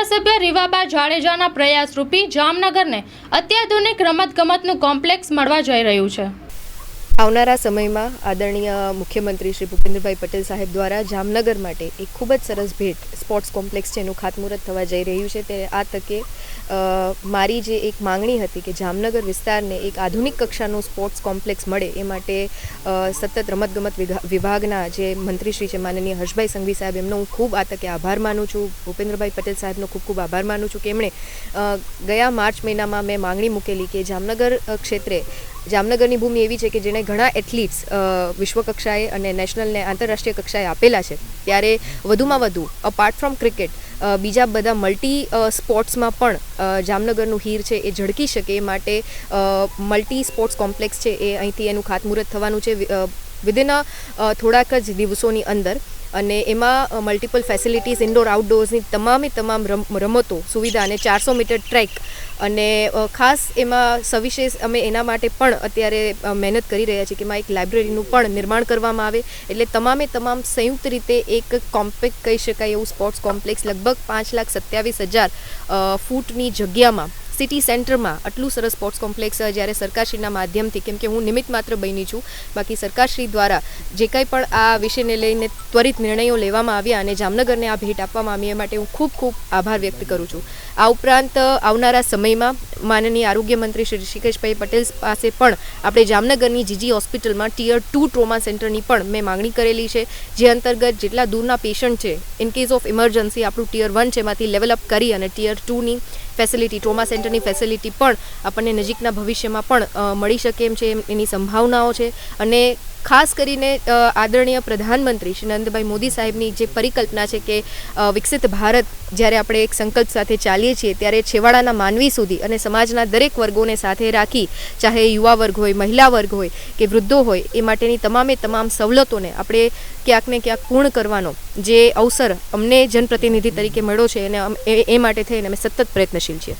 ધારાસભ્ય રીવાબા જાડેજાના પ્રયાસ રૂપી જામનગરને અત્યાધુનિક રમતગમતનું કોમ્પ્લેક્સ મળવા જઈ રહ્યું છે. આવનારા સમયમાં આદરણીય મુખ્યમંત્રી શ્રી ભૂપેન્દ્રભાઈ પટેલ સાહેબ દ્વારા જામનગર માટે એક ખૂબ જ સરસ ભેટ સ્પોર્ટ્સ કોમ્પ્લેક્સ છે એનું ખાતમુહૂર્ત થવા જઈ રહ્યું છે. તે આ તકે મારી જે એક માંગણી હતી કે જામનગર વિસ્તારને એક આધુનિક કક્ષાનું સ્પોર્ટ્સ કોમ્પ્લેક્સ મળે એ માટે સતત રમતગમત વિભાગના જે મંત્રીશ્રી છે માનનીય હર્ષભાઈ સંઘવી સાહેબ, એમનો હું ખૂબ આ તકે આભાર માનું છું. ભૂપેન્દ્રભાઈ પટેલ સાહેબનો ખૂબ ખૂબ આભાર માનું છું. કે એમણે ગયા માર્ચ મહિનામાં મેં માંગણી મૂકેલી કે જામનગર ક્ષેત્રે જામનગરની ભૂમિ એવી છે કે જેણે ઘણા એથ્લીટ્સ વિશ્વ કક્ષાએ અને નેશનલ ને આંતરરાષ્ટ્રીય કક્ષાએ આપેલા છે. ત્યારે વધુમાં વધુ અપાર્ટ ફ્રોમ ક્રિકેટ બીજા બધા મલ્ટી સ્પોર્ટ્સમાં પણ જામનગરનું હીર છે એ ઝળકી શકે એ માટે મલ્ટી સ્પોર્ટ્સ કોમ્પ્લેક્સ છે એ અહીંથી એનું ખાતમુહૂર્ત થવાનું છે. વિધિન થોડાક જ દિવસોની અંદર અને એમાં મલ્ટિપલ ફેસિલિટીઝ ઇન્ડોર આઉટડોર્સની તમામે તમામ રમ, રમતો, સુવિધા અને ચારસો મીટર ટ્રેક અને ખાસ એમાં સવિશેષ અમે એના માટે પણ અત્યારે મહેનત કરી રહ્યા છીએ કે એમાં એક લાઇબ્રેરીનું પણ નિર્માણ કરવામાં આવે. એટલે તમામે તમામ સંયુક્ત રીતે એક કોમ્પેક્ટ કહી શકાય એવું સ્પોર્ટ્સ કોમ્પ્લેક્સ લગભગ પાંચ લાખ સત્યાવીસ હજાર ફૂટની જગ્યામાં સિટી સેન્ટરમાં આટલું સરસ સ્પોર્ટ્સ કોમ્પ્લેક્સ જ્યારે સરકારશ્રીના માધ્યમથી, કેમ કે હું નિમિત્ત માત્ર બની છું, બાકી સરકારશ્રી દ્વારા જે કંઈ પણ આ વિષયને લઈને ત્વરિત નિર્ણયો લેવામાં આવ્યા અને જામનગરને આ ભેટ આપવામાં આવી, એ માટે હું ખૂબ ખૂબ આભાર વ્યક્ત કરું છું. આ ઉપરાંત આવનારા સમયમાં માનનીય આરોગ્ય મંત્રી શ્રી ઋષિકેશભાઈ પટેલ પાસે પણ આપણે જામનગરની જીજી હોસ્પિટલમાં ટીયર ટુ ટ્રોમા સેન્ટરની પણ મેં માંગણી કરેલી છે, જે અંતર્ગત જેટલા દૂરના પેશન્ટ છે ઇન કેસ ઓફ ઇમરજન્સી આપણું ટીયર વન છે, એમાંથી લેવલ કરી અને ટીયર ટુની ફેસિલિટી ટ્રોમા સેન્ટરની ફેસિલિટી પણ આપણને નજીકના ભવિષ્યમાં પણ મળી શકે એમ છે એની સંભાવનાઓ છે. અને ખાસ કરીને આદરણીય પ્રધાનમંત્રી શ્રી નરેન્દ્રભાઈ મોદી સાહેબની જે પરિકલ્પના છે કે વિકસિત ભારત જ્યારે આપણે એક સંકલ્પ સાથે ચાલીએ છીએ, ત્યારે છેવાડાના માનવી સુધી અને સમાજના દરેક વર્ગોને સાથે રાખી, ચાહે યુવા વર્ગ હોય, મહિલા વર્ગ હોય કે વૃદ્ધો હોય, એ માટેની તમામે તમામ સવલતોને આપણે ક્યાંક ને ક્યાંક પૂર્ણ કરવાનો જે અવસર અમને જનપ્રતિનિધિ તરીકે મળ્યો છે અને એ માટે થઈને અમે સતત પ્રયત્નશીલ છીએ.